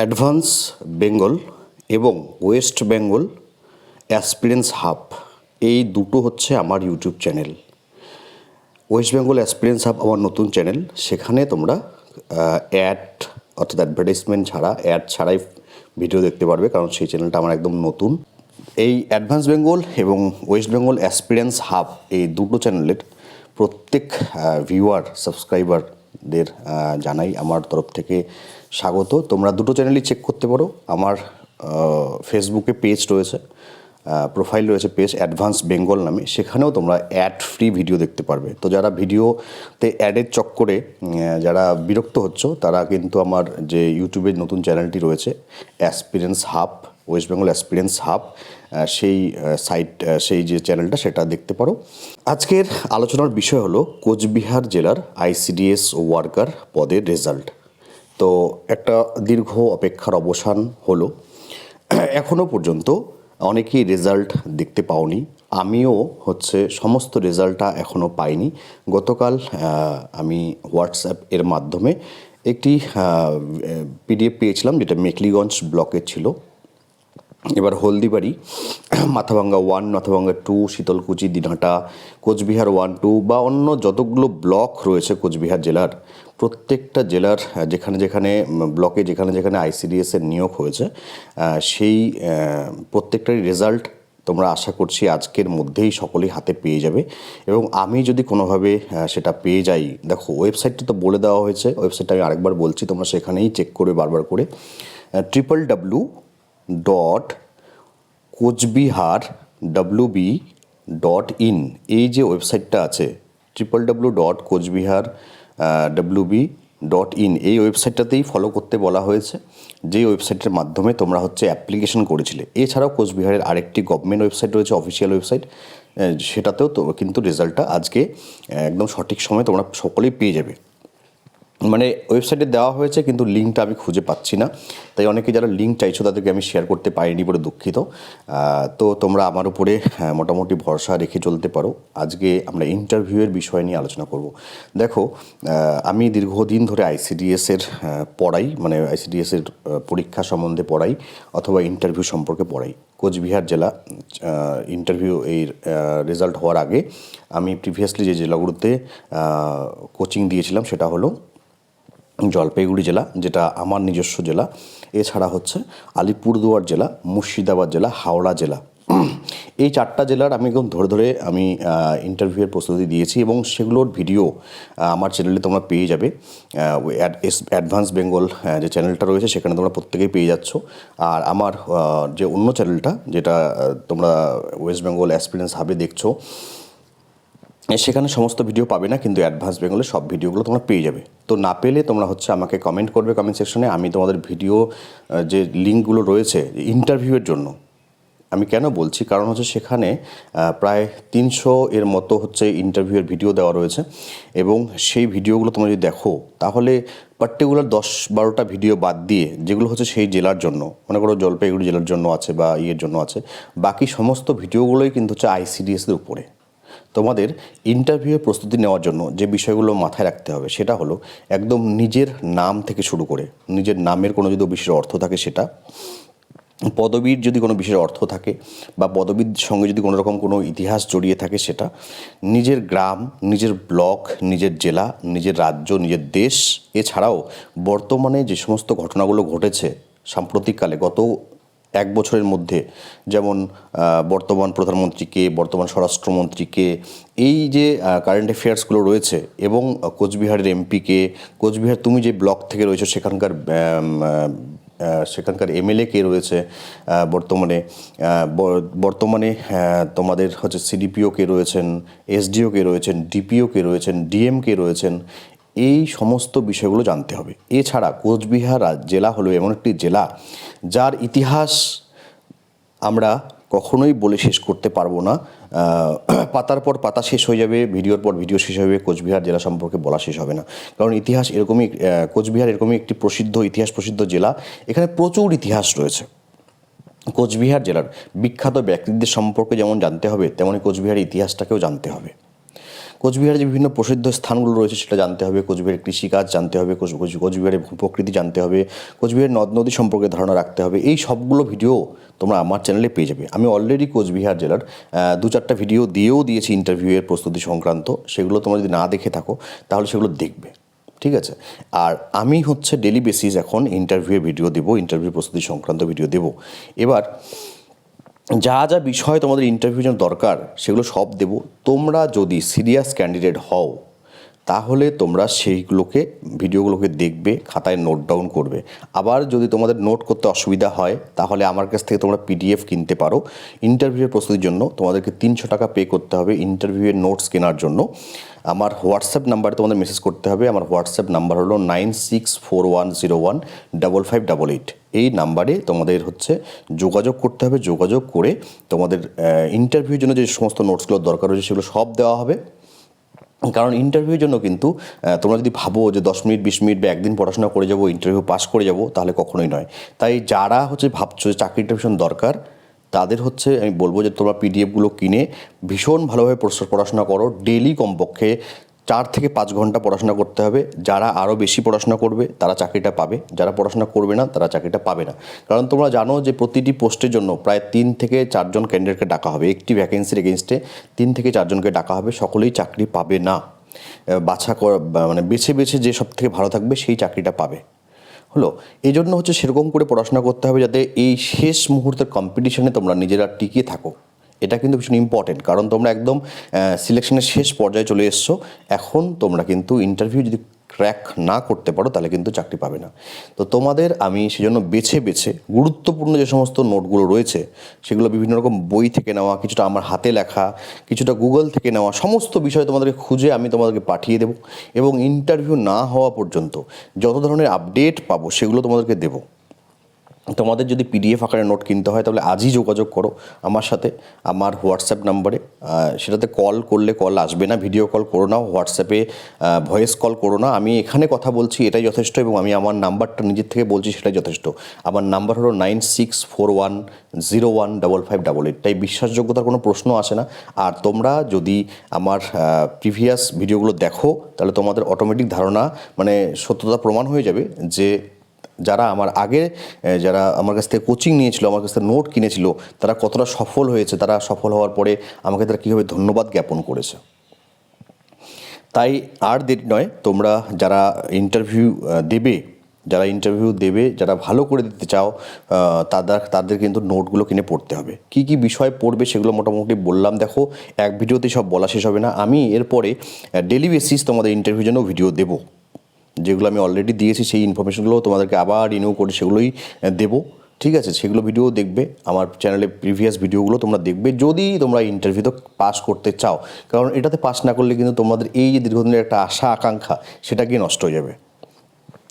Advance Bengal এবং West Bengal aspirants hub, এই দুটো হচ্ছে আমার YouTube channel. West Bengal aspirants hub আমার নতুন চ্যানেল, সেখানে তোমরা অ্যাড অর্থাৎ অ্যাডভার্টাইজমেন্ট ছাড়া, অ্যাড ছাড়াই ভিডিও দেখতে পারবে, কারণ সেই চ্যানেলটা আমার একদম নতুন। এই অ্যাডভান্স বেঙ্গল এবং ওয়েস্ট বেঙ্গল অ্যাসপিরেন্স হাব, এই দুটো চ্যানেলের প্রত্যেক ভিউয়ার সাবস্ক্রাইবারদের জানাই আমার তরফ থেকে স্বাগত। তোমরা দুটো চ্যানেলই চেক করতে পারো। আমার ফেসবুকে পেজ রয়েছে প্রোফাইল রয়েছে পেজ অ্যাডভান্স বেঙ্গল নামে। সেখানেও তোমরা অ্যাড ফ্রি ভিডিও দেখতে পারবে। তো যারা ভিডিওতে অ্যাডের চক্করে যারা বিরক্ত হচ্ছ, তারা কিন্তু আমার যে ইউটিউবের নতুন চ্যানেলটি রয়েছে aspirants hub West Bengal aspirants hub সেই সাইট সেই যে চ্যানেলটা সেটা দেখতে পারো। আজকের আলোচনার বিষয় হলো কোচবিহার জেলার আইসিডিএস ওয়ার্কার পদের রেজাল্ট তো একটা দীর্ঘ অপেক্ষার অবসান হলো। এখনও পর্যন্ত অনেকেই রেজাল্ট দেখতে পাওনি। আমিও হচ্ছে সমস্ত রেজাল্টটা এখনও পাইনি। গতকাল আমি হোয়াটসঅ্যাপ এর মাধ্যমে একটি পিডিএফ পেয়েছিলাম, যেটা মেকলিগঞ্জ ব্লকের ছিল। এবার Haldibari, Mathabhanga one Mathabhanga two Sitalkuchi, Dinhata, Coochbehar one two বা অন্য যতগুলো ব্লক রয়েছে কোচবিহার জেলার, প্রত্যেকটা জেলার যেখানে যেখানে ব্লকে যেখানে যেখানে আইসিডিএসের নিয়োগ হয়েছে সেই প্রত্যেকটারই রেজাল্ট তোমরা আশা করছি আজকের মধ্যেই সকলেই হাতে পেয়ে যাবে। এবং আমি যদি কোনোভাবে সেটা পেয়ে যাই, দেখো ওয়েবসাইটটা তো বলে দেওয়া হয়েছে ওয়েবসাইটটা আমি আরেকবার বলছি, তোমরা সেখানেই চেক করে বারবার করে triple W dot Coochbehar WB dot in এই যে ওয়েবসাইটটা আছে triple W dot Coochbehar WB dot in এই ওয়েবসাইটটাতেই ফলো করতে বলা হয়েছে, যেই ওয়েবসাইটের মাধ্যমে তোমরা হচ্ছে অ্যাপ্লিকেশন করেছিলে। এছাড়াও কোচবিহারের আরেকটি গভর্নমেন্ট ওয়েবসাইট রয়েছে অফিসিয়াল ওয়েবসাইট সেটাতেও তো কিন্তু রেজাল্টটা আজকে একদম সঠিক সময় তোমরা সকলেই পেয়ে যাবে। মানে ওয়েবসাইটে দেওয়া হয়েছে কিন্তু লিঙ্কটা আমি খুঁজে পাচ্ছি না। তাই অনেকে যারা লিঙ্ক চাইছো তাদেরকে আমি শেয়ার করতে পারিনি বলে দুঃখিত। তো তোমরা আমার উপরে হ্যাঁ, মোটামুটি ভরসা রেখে চলতে পারো। আজকে আমরা ইন্টারভিউয়ের বিষয় নিয়ে আলোচনা করব। দেখো আমি দীর্ঘদিন ধরে আইসিডিএসের পড়াই মানে আইসিডিএসের পরীক্ষা সম্বন্ধে পড়াই অথবা ইন্টারভিউ সম্পর্কে পড়াই। কোচবিহার জেলা ইন্টারভিউ এই রেজাল্ট হওয়ার আগে আমি প্রিভিয়াসলি যে জেলাগুলোতে কোচিং দিয়েছিলাম সেটা হলো জলপাইগুড়ি জেলা, যেটা আমার নিজস্ব জেলা। এছাড়া হচ্ছে আলিপুরদুয়ার জেলা, মুর্শিদাবাদ জেলা, হাওড়া জেলা। এই চারটা জেলার আমি একদম ধরে ধরে আমি ইন্টারভিউয়ের প্রস্তুতি দিয়েছি এবং সেগুলোর ভিডিও আমার চ্যানেলে তোমরা পেয়ে যাবে। অ্যাডভান্স বেঙ্গল যে চ্যানেলটা রয়েছে, সেখানে তোমরা প্রত্যেকেই পেয়ে যাচ্ছ। আর আমার যে অন্য চ্যানেলটা যেটা তোমরা ওয়েস্ট বেঙ্গল অ্যাসপিরেন্স হাবে দেখছ সেখানে সমস্ত ভিডিও পাবে না, কিন্তু অ্যাডভান্স বেঙ্গলে সব ভিডিওগুলো তোমরা পেয়ে যাবে। তো না পেলে তোমরা হচ্ছে আমাকে কমেন্ট করবে কমেন্ট সেকশনে আমি তোমাদের ভিডিও যে লিঙ্কগুলো রয়েছে ইন্টারভিউয়ের জন্য। আমি কেন বলছি? কারণ হচ্ছে সেখানে প্রায় তিনশো এর মতো হচ্ছে ইন্টারভিউয়ের ভিডিও দেওয়া রয়েছে। এবং সেই ভিডিওগুলো তোমরা যদি দেখো, তাহলে পার্টিকুলার দশ বারোটা ভিডিও বাদ দিয়ে, যেগুলো হচ্ছে সেই জেলার জন্য, মনে করো জলপাইগুড়ি জেলার জন্য আছে বা ইয়ের জন্য আছে, বাকি সমস্ত ভিডিওগুলোই কিন্তু হচ্ছে আইসিডিএসের উপরে। তোমাদের ইন্টারভিউয়ের প্রস্তুতি নেওয়ার জন্য যে বিষয়গুলো মাথায় রাখতে হবে, সেটা হলো একদম নিজের নাম থেকে শুরু করে, নিজের নামের কোনো যদি বিশেষ অর্থ থাকে সেটা, পদবীর যদি কোনো বিশেষ অর্থ থাকে বা পদবীর সঙ্গে যদি কোনো রকম কোনো ইতিহাস জড়িয়ে থাকে সেটা, নিজের গ্রাম, নিজের ব্লক, নিজের জেলা, নিজের রাজ্য, নিজের দেশ, এছাড়াও বর্তমানে যে সমস্ত ঘটনাগুলো ঘটেছে সাম্প্রতিককালে, গত এক বছরের মধ্যে, যেমন বর্তমান প্রধানমন্ত্রীকে, বর্তমান স্বরাষ্ট্রমন্ত্রীকে, এই যে কারেন্ট অ্যাফেয়ার্সগুলো রয়েছে এবং কোচবিহারের এমপিকে, কোচবিহার তুমি যে ব্লক থেকে রয়েছে, সেখানকার সেখানকার এমএলএ কে রয়েছে বর্তমানে বর্তমানে তোমাদের হচ্ছে সিডিপিও কে রয়েছেন, এসডিও কে রয়েছেন, ডিপিও কে রয়েছেন, ডিএম কে রয়েছেন এই সমস্ত বিষয়গুলো জানতে হবে। এছাড়া কোচবিহার জেলা হলো এমন একটি জেলা যার ইতিহাস আমরা কখনোই বলে শেষ করতে পারব না। পাতার পর পাতা শেষ হয়ে যাবে, ভিডিওর পর ভিডিও শেষ হবে কোচবিহার জেলা সম্পর্কে বলা শেষ হবে না। কারণ ইতিহাস এরকমই কোচবিহার এরকমই একটি প্রসিদ্ধ, ইতিহাস প্রসিদ্ধ জেলা। এখানে প্রচুর ইতিহাস রয়েছে। কোচবিহার জেলার বিখ্যাত ব্যক্তিদের সম্পর্কে যেমন জানতে হবে তেমনই কোচবিহারের ইতিহাসটাকেও জানতে হবে। কোচবিহারে যে বিভিন্ন প্রসিদ্ধ স্থানগুলো রয়েছে সেটা জানতে হবে। কোচবিহারের কৃষিকাজ জানতে হবে, কোচ- কোচ- কোচবিহারের প্রকৃতি জানতে হবে কোচবিহারের নদ নদী সম্পর্কে ধারণা রাখতে হবে। এই সবগুলো ভিডিও তোমরা আমার চ্যানেলে পেয়ে যাবে। আমি অলরেডি কোচবিহার জেলার দু চারটা ভিডিও দিয়েও দিয়েছি ইন্টারভিউয়ের প্রস্তুতি সংক্রান্ত। সেগুলো তোমরা যদি না দেখে থাকো, তাহলে সেগুলো দেখবে। ঠিক আছে? আর আমি হচ্ছে ডেলি বেসিস এখন ইন্টারভিউয়ের ভিডিও দেবো ইন্টারভিউ প্রস্তুতি সংক্রান্ত ভিডিও দেবো। এবার যা যা বিষয় তোমাদের ইন্টারভিউ জন্য দরকার, সেগুলো সব দেবো। তোমরা যদি সিরিয়াস ক্যান্ডিডেট হও তাহলে তোমরা সেইগুলোকে, ভিডিওগুলোকে দেখবে, খাতায় নোট ডাউন করবে। আবার যদি তোমাদের নোট করতে অসুবিধা হয়, তাহলে আমার কাছ থেকে তোমরা পিডিএফ কিনতে পারো। ইন্টারভিউয়ের প্রস্তুতির জন্য তোমাদেরকে তিনশো টাকা পে করতে হবে ইন্টারভিউয়ের নোটস কেনার জন্য। আমার হোয়াটসঅ্যাপ নাম্বারে তোমাদের মেসেজ করতে হবে। আমার হোয়াটসঅ্যাপ নাম্বার হলো nine six four one zero one double five double eight এই নাম্বারে তোমাদের হচ্ছে যোগাযোগ করতে হবে। যোগাযোগ করে তোমাদের ইন্টারভিউর জন্য যে সমস্ত নোটসগুলো দরকার রয়েছে, সেগুলো সব দেওয়া হবে। কারণ ইন্টারভিউর জন্য কিন্তু তোমরা যদি ভাবো যে দশ মিনিট, বিশ মিনিট বা একদিন পড়াশোনা করে যাব ইন্টারভিউ পাস করে যাব, তাহলে কখনোই নয়। তাই যারা হচ্ছে ভাবছ যে চাকরিটা ভীষণ দরকার, তাদের হচ্ছে আমি বলব যে তোমরা পিডিএফগুলো কিনে ভীষণ ভালোভাবে পড়াশোনা করো। ডেলি কমপক্ষে চার থেকে পাঁচ ঘণ্টা পড়াশোনা করতে হবে। যারা আরও বেশি পড়াশোনা করবে, তারা চাকরিটা পাবে। যারা পড়াশোনা করবে না, তারা চাকরিটা পাবে না। কারণ তোমরা জানো যে প্রতিটি পোস্টের জন্য প্রায় তিন থেকে চারজন ক্যান্ডিডেটকে ডাকা হবে। একটি ভ্যাকেন্সির এগেনস্টে তিন থেকে চারজনকে ডাকা হবে। সকলেই চাকরি পাবে না। বাছা মানে বেছে বেছে যে সব থেকে ভালো থাকবে, সেই চাকরিটা পাবে। হলো? এই জন্য হচ্ছে সেরকম করে পড়াশোনা করতে হবে যাতে এই শেষ মুহূর্তের কম্পিটিশনে তোমরা নিজেরা টিকিয়ে থাকো। এটা কিন্তু ভীষণ ইম্পর্টেন্ট কারণ তোমরা একদম সিলেকশনের শেষ পর্যায়ে চলে এসছো। এখন তোমরা কিন্তু ইন্টারভিউ যদি ক্র্যাক না করতে পারো, তাহলে কিন্তু চাকরি পাবে না। তো তোমাদের আমি সেজন্য বেছে বেছে গুরুত্বপূর্ণ যে সমস্ত নোটগুলো রয়েছে, সেগুলো বিভিন্ন রকম বই থেকে নেওয়া, কিছুটা আমার হাতে লেখা, কিছুটা গুগল থেকে নেওয়া, সমস্ত বিষয় তোমাদেরকে খুঁজে আমি তোমাদেরকে পাঠিয়ে দেবো। এবং ইন্টারভিউ না হওয়া পর্যন্ত যত ধরনের আপডেট পাবো, সেগুলো তোমাদেরকে দেবো। তোমাদের যদি পিডিএফ আকারে নোট কিনতে হয়, তাহলে আজই যোগাযোগ করো আমার সাথে, আমার হোয়াটসঅ্যাপ নাম্বারে সেটাতে কল করলে কল আসবে না ভিডিও কল করো না হোয়াটসঅ্যাপে ভয়েস কল করো না। আমি এখানে কথা বলছি, এটাই যথেষ্ট এবং আমি আমার নাম্বারটা নিজের থেকে বলছি, সেটাই যথেষ্ট। আমার নাম্বার হলো nine six four one zero one double five double eight তাই বিশ্বাসযোগ্যতার কোনো প্রশ্ন আসে না। আর তোমরা যদি আমার প্রিভিয়াস ভিডিওগুলো দেখো, তাহলে তোমাদের অটোমেটিক ধারণা মানে সত্যতা প্রমাণ হয়ে যাবে যে যারা আমার আগে যারা আমার কাছ থেকে কোচিং নিয়েছিল, আমার কাছ থেকে নোট কিনেছিল, তারা কতটা সফল হয়েছে, তারা সফল হওয়ার পরে আমাকে তারা কীভাবে ধন্যবাদ জ্ঞাপন করেছে। তাই আর দেরি নয়, তোমরা যারা ইন্টারভিউ দেবে, যারা ইন্টারভিউ দেবে, যারা ভালো করে দিতে চাও তাদের তাদের কিন্তু নোটগুলো কিনে পড়তে হবে। কি কি বিষয় পড়বে সেগুলো মোটামুটি বললাম, দেখো, এক ভিডিওতে সব বলা শেষ হবে না। আমি এরপরে ডেলি বেসিস তোমাদের ইন্টারভিউ জন্য ভিডিও দেবো। যেগুলো আমি অলরেডি দিয়েছি, সেই ইনফরমেশনগুলো তোমাদেরকে আবার রিনিউ করে সেগুলোই দেবো। ঠিক আছে? সেগুলো ভিডিও দেখবে, আমার চ্যানেলে প্রিভিয়াস ভিডিওগুলো তোমরা দেখবে। যদি তোমরা ইন্টারভিউতে পাস করতে চাও, কারণ এটাতে পাস না করলে কিন্তু তোমাদের এই যে দীর্ঘদিনের একটা আশা, আকাঙ্ক্ষা, সেটা গিয়ে নষ্ট হয়ে যাবে।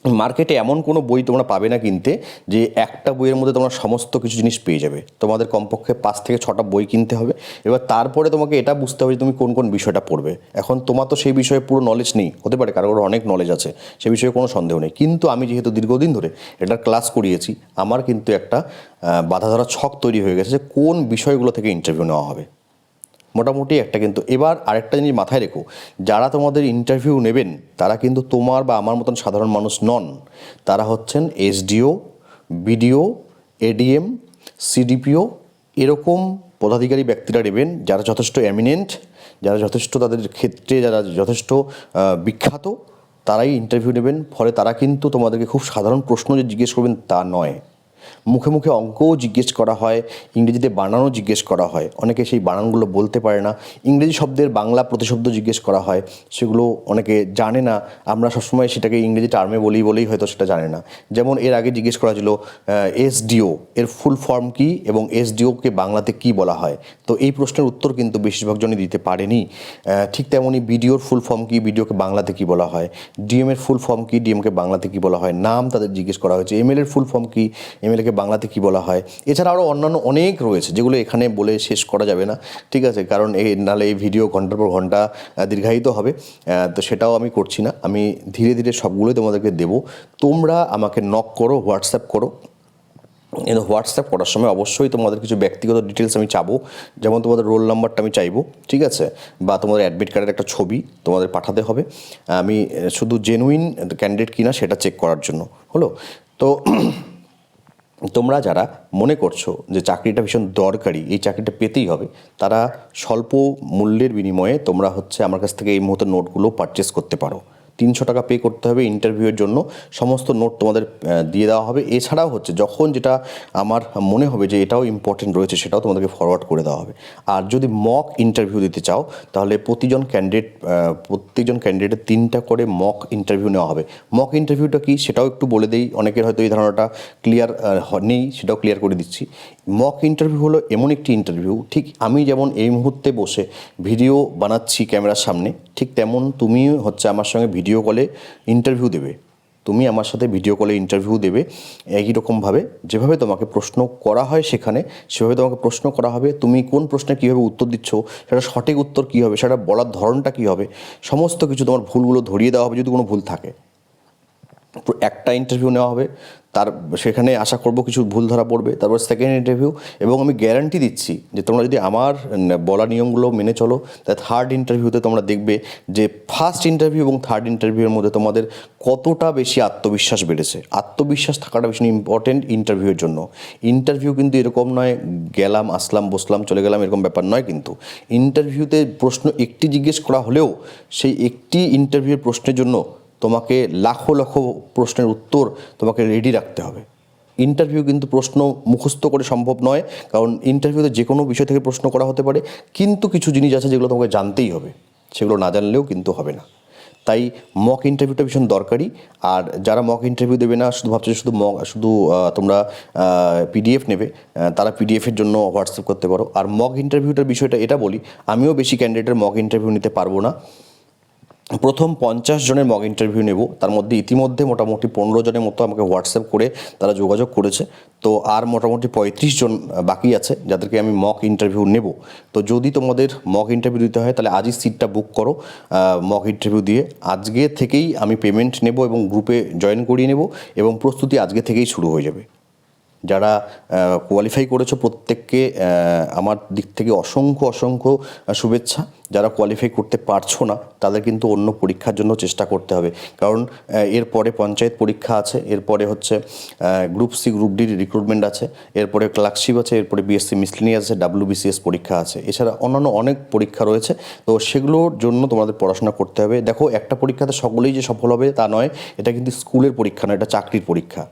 মার্কেটে এমন কোনো বই তোমরা পাবে না কিনতে যে একটা বইয়ের মধ্যে তোমরা সমস্ত কিছু জিনিস পেয়ে যাবে। তোমাদের কমপক্ষে পাঁচ থেকে ছটা বই কিনতে হবে। এবার তারপরে তোমাকে এটা বুঝতে হবে যে তুমি কোন কোন বিষয়টা পড়বে। এখন তোমার তো সেই বিষয়ে পুরো নলেজ নেই হতে পারে কারোর অনেক নলেজ আছে সে বিষয়ে কোনো সন্দেহ নেই। কিন্তু আমি যেহেতু দীর্ঘদিন ধরে এটার ক্লাস করিয়েছি আমার কিন্তু একটা আহ, বাধা ধরা ছক তৈরি হয়ে গেছে যে কোন বিষয়গুলো থেকে ইন্টারভিউ নেওয়া হবে। মোটামুটি একটা কিন্তু। এবার আরেকটা জিনিস মাথায় রেখো, যারা তোমাদের ইন্টারভিউ নেবেন, তারা কিন্তু তোমার বা আমার মতন সাধারণ মানুষ নন। তারা হচ্ছেন এসডিও বিডিও এডিএম সিডিপিও এরকম পদাধিকারী ব্যক্তিরা নেবেন যারা যথেষ্ট এমিনেন্ট যারা যথেষ্ট তাদের ক্ষেত্রে, যারা যথেষ্ট বিখ্যাত, তারাই ইন্টারভিউ নেবেন। ফলে তারা কিন্তু তোমাদেরকে খুব সাধারণ প্রশ্ন যে জিজ্ঞেস করবেন তা নয়। মুখে মুখে অঙ্কও জিজ্ঞেস করা হয়, ইংরেজিতে বানানও জিজ্ঞেস করা হয়। অনেকে সেই বানানগুলো বলতে পারে না। ইংরেজি শব্দের বাংলা প্রতিশব্দ জিজ্ঞেস করা হয়, সেগুলো অনেকে জানে না। আমরা সবসময় সেটাকে ইংরেজি টার্মে বলি বলেই হয়তো সেটা জানে না। যেমন এর আগে জিজ্ঞেস করা ছিল এসডিও এর ফুল ফর্ম কি এবং এসডিওকে বাংলাতে কি বলা হয়? তো এই প্রশ্নের উত্তর কিন্তু বেশিরভাগ জনই দিতে পারেনি। ঠিক তেমনই বিডিওর ফুল ফর্ম কি বিডিওকে বাংলাতে কি বলা হয়? ডিএম এর ফুল ফর্ম কি ডিএমকে বাংলাতে কি বলা হয়? নাম তাদের জিজ্ঞেস করা হয়েছে। এমএল এর ফুল ফর্ম কি? এমএলএকে বাংলাতে কি বলা হয়। এছাড়া আরও অন্যান্য অনেক রয়েছে যেগুলো এখানে বলে শেষ করা যাবে না। ঠিক আছে, কারণ এই নাহলে এই ভিডিও ঘণ্টার পর ঘণ্টা দীর্ঘায়িত হবে। তো সেটাও আমি করছি না। আমি ধীরে ধীরে সবগুলোই তোমাদেরকে দেবো। তোমরা আমাকে নক করো, হোয়াটসঅ্যাপ করো। কিন্তু হোয়াটসঅ্যাপ করার সময় অবশ্যই তোমাদের কিছু ব্যক্তিগত ডিটেলস আমি চাবো। যেমন তোমাদের রোল নাম্বারটা আমি চাইব, ঠিক আছে? বা তোমাদের অ্যাডমিট কার্ডের একটা ছবি তোমাদের পাঠাতে হবে। আমি শুধু জেনুইন ক্যান্ডিডেট কিনা সেটা চেক করার জন্য। হলো? তো তোমরা যারা মনে করছ যে চাকরিটা ভীষণ দরকারি, এই চাকরিটা পেতেই হবে, তারা স্বল্প মূল্যের বিনিময়ে তোমরা হচ্ছে আমার কাছ থেকে এই মুহূর্তে নোটগুলো পারচেস করতে পারো। তিনশো টাকা পে করতে হবে ইন্টারভিউয়ের জন্য। সমস্ত নোট তোমাদের দিয়ে দেওয়া হবে। এছাড়াও হচ্ছে যখন যেটা আমার মনে হবে যে এটাও ইম্পর্টেন্ট রয়েছে, সেটাও তোমাদেরকে ফরওয়ার্ড করে দেওয়া হবে। আর যদি মক ইন্টারভিউ দিতে চাও, তাহলে প্রতিজন ক্যান্ডিডেট প্রত্যেকজন ক্যান্ডিডেটের তিনটা করে মক ইন্টারভিউ নেওয়া হবে। মক ইন্টারভিউটা কি? সেটাও একটু বলে দেই। অনেকের হয়তো এই ধারণাটা ক্লিয়ার নেই সেটাও ক্লিয়ার করে দিচ্ছি। মক ইন্টারভিউ হলো এমন একটি ইন্টারভিউ ঠিক আমি যেমন এই মুহূর্তে বসে ভিডিও বানাচ্ছি ক্যামেরার সামনে, ঠিক তেমন তুমি হচ্ছে আমার সঙ্গে ভিডিও কলে ইন্টারভিউ দেবে। তুমি আমার সাথে ভিডিও কলে ইন্টারভিউ দেবে একই রকমভাবে যেভাবে তোমাকে প্রশ্ন করা হয় সেখানে, সেভাবে তোমাকে প্রশ্ন করা হবে, তুমি কোন প্রশ্নে কীভাবে উত্তর দিচ্ছ, সেটা সঠিক উত্তর কী হবে, সেটা বলার ধরনটা কী হবে, সমস্ত কিছু তোমার ভুলগুলো ধরিয়ে দেওয়া হবে যদি কোনো ভুল থাকে। একটা ইন্টারভিউ নেওয়া হবে। তার সেখানে আশা করব কিছু ভুল ধরা পড়বে। তারপর সেকেন্ড ইন্টারভিউ এবং আমি গ্যারান্টি দিচ্ছি যে তোমরা যদি আমার বলা নিয়মগুলো মেনে চলো তাহলে থার্ড ইন্টারভিউতে তোমরা দেখবে যে ফার্স্ট ইন্টারভিউ এবং থার্ড ইন্টারভিউয়ের মধ্যে তোমাদের কতটা বেশি আত্মবিশ্বাস বেড়েছে। আত্মবিশ্বাস থাকাটা ভীষণ ইম্পর্টেন্ট ইন্টারভিউয়ের জন্য। ইন্টারভিউ কিন্তু এরকম নয়, গেলাম, আসলাম, বসলাম, চলে গেলাম, এরকম ব্যাপার নয় কিন্তু। ইন্টারভিউতে প্রশ্ন একটি জিজ্ঞেস করা হলেও সেই একটি ইন্টারভিউয়ের প্রশ্নের জন্য তোমাকে লাখো লাখো প্রশ্নের উত্তর তোমাকে রেডি রাখতে হবে। ইন্টারভিউ কিন্তু প্রশ্ন মুখস্থ করে সম্ভব নয়, কারণ ইন্টারভিউতে যে কোনো বিষয় থেকে প্রশ্ন করা হতে পারে, কিন্তু কিছু জিনিস আছে যেগুলো তোমাকে জানতেই হবে, সেগুলো না জানলেও কিন্তু হবে না। তাই মক ইন্টারভিউটা ভীষণ দরকারি, আর যারা মক ইন্টারভিউ দেবে না, শুধু ভাবছে শুধু মক শুধু তোমরা পিডিএফ নেবে তারা পিডিএফের জন্য হোয়াটসঅ্যাপ করতে পারো। আর মক ইন্টারভিউটার বিষয়টা এটা বলি, আমিও বেশি ক্যান্ডিডেটের মক ইন্টারভিউ নিতে পারব না। প্রথম পঞ্চাশ জনের মক ইন্টারভিউ নেব। তার মধ্যে ইতিমধ্যে মোটামুটি পনেরো জনের মতো আমাকে হোয়াটসঅ্যাপ করে তারা যোগাযোগ করেছে। তো আর মোটামুটি পঁয়ত্রিশ জন বাকি আছে যাদেরকে আমি মক ইন্টারভিউ নেব। তো যদি তোমাদের মক ইন্টারভিউ দিতে হয়, তাহলে আজই সিটটা বুক করো মক ইন্টারভিউ দিয়ে। আজকে থেকেই আমি পেমেন্ট নেব এবং গ্রুপে জয়েন করিয়ে নেব এবং প্রস্তুতি আজকে থেকেই শুরু হয়ে যাবে। যারা কোয়ালিফাই করেছ প্রত্যেককে আমার দিক থেকে অসংখ্য অসংখ্য শুভেচ্ছা। যারা কোয়ালিফাই করতে পারছ না, তাদের কিন্তু অন্য পরীক্ষার জন্য চেষ্টা করতে হবে। কারণ এরপরে পঞ্চায়েত পরীক্ষা আছে এরপরে হচ্ছে গ্রুপ সি গ্রুপ ডির রিক্রুটমেন্ট আছে এরপরে ক্লার্কশিপ আছে এরপরে বিএসসি মিসলিনি আছে ডাব্লিউবিসিএস পরীক্ষা আছে। এছাড়া অন্যান্য অনেক পরীক্ষা রয়েছে। তো সেগুলোর জন্য তোমাদের পড়াশোনা করতে হবে। দেখো, একটা পরীক্ষাতে সকলেই যে সফল হবে তা নয়, এটা কিন্তু স্কুলের পরীক্ষা নয়, এটা চাকরির পরীক্ষা।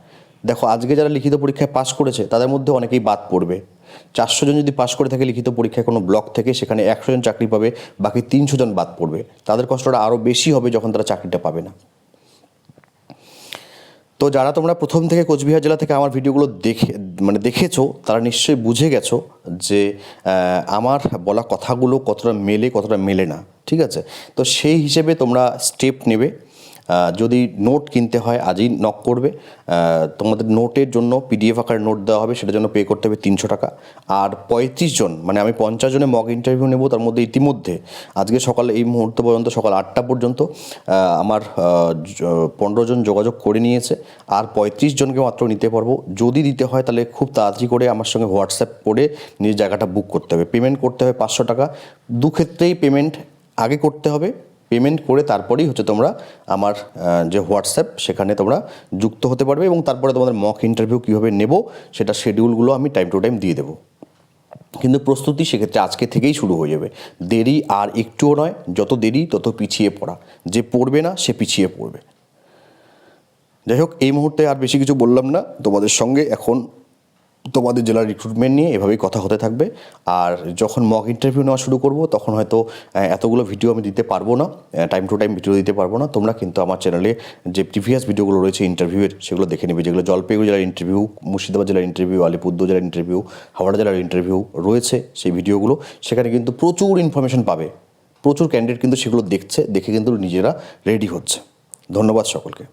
দেখো, আজকে যারা লিখিত পরীক্ষায় পাশ করেছে, তাদের মধ্যে অনেকেই বাদ পড়বে। চারশো জন যদি পাশ করে থাকে লিখিত পরীক্ষায়, কোনো ব্লক থেকে সেখানে একশো জন চাকরি পাবে, বাকি তিনশো জন বাদ পড়বে। তাদের কষ্টটা আরও বেশি হবে যখন তারা চাকরিটা পাবে না। তো যারা তোমরা প্রথম থেকে কোচবিহার জেলা থেকে আমার ভিডিওগুলো দেখে মানে দেখেছ, তারা নিশ্চয়ই বুঝে গেছো যে আমার বলা কথাগুলো কতটা মেলে কতটা মেলে না। ঠিক আছে? তো সেই হিসেবে তোমরা স্টেপ নেবে। যদি নোট কিনতে হয়, আজই নক করবে। তোমাদের নোটের জন্য পিডিএফ আকারে নোট দেওয়া হবে, সেটার জন্য পে করতে হবে তিনশো টাকা। আর পঁয়ত্রিশ জন মানে আমি পঞ্চাশ জনের মক ইন্টারভিউ নেব, তার মধ্যে ইতিমধ্যে, আজকে সকাল, এই মুহূর্ত পর্যন্ত সকাল আটটা পর্যন্ত আমার পনেরো জন যোগাযোগ করে নিয়েছে। আর পঁয়ত্রিশ জনকে মাত্র নিতে পারব। যদি দিতে হয়, তাহলে খুব তাড়াতাড়ি করে আমার সঙ্গে হোয়াটসঅ্যাপ করে নিজের জায়গাটা বুক করতে হবে। পেমেন্ট করতে হবে পাঁচশো টাকা। দু ক্ষেত্রেই পেমেন্ট আগে করতে হবে। পেমেন্ট করে তারপরেই হচ্ছে তোমরা আমার যে হোয়াটসঅ্যাপ সেখানে তোমরা যুক্ত হতে পারবে এবং তারপরে তোমাদের মক ইন্টারভিউ কীভাবে নেব সেটা শিডিউলগুলো আমি টাইম টু টাইম দিয়ে দেবো। কিন্তু প্রস্তুতি সেক্ষেত্রে আজকে থেকেই শুরু হয়ে যাবে। দেরি আর একটুও নয়, যত দেরি তত পিছিয়ে পড়া। যে পড়বে না, সে পিছিয়ে পড়বে। যাই হোক, এই মুহূর্তে আর বেশি কিছু বললাম না। তোমাদের সঙ্গে এখন তোমাদের জেলার রিক্রুটমেন্ট নিয়ে এভাবেই কথা হতে থাকবে। আর যখন মক ইন্টারভিউ নেওয়া শুরু করব, তখন হয়তো এতগুলো ভিডিও আমি দিতে পারব না টাইম টু টাইম ভিডিও দিতে পারব না। তোমরা কিন্তু আমার চ্যানেলে যে প্রিভিয়াস ভিডিওগুলো রয়েছে ইন্টারভিউয়ের সেগুলো দেখে নেবে। যেগুলো জলপাইগুড়ি জেলার ইন্টারভিউ মুর্শিদাবাদ জেলার ইন্টারভিউ আলিপুরদুয়ার জেলার ইন্টারভিউ হাওড়া জেলার ইন্টারভিউ রয়েছে সেই ভিডিওগুলো সেখানে কিন্তু প্রচুর ইনফরমেশন পাবে। প্রচুর ক্যান্ডিডেট কিন্তু সেগুলো দেখছে, দেখে কিন্তু নিজেরা রেডি হচ্ছে। ধন্যবাদ সকলকে।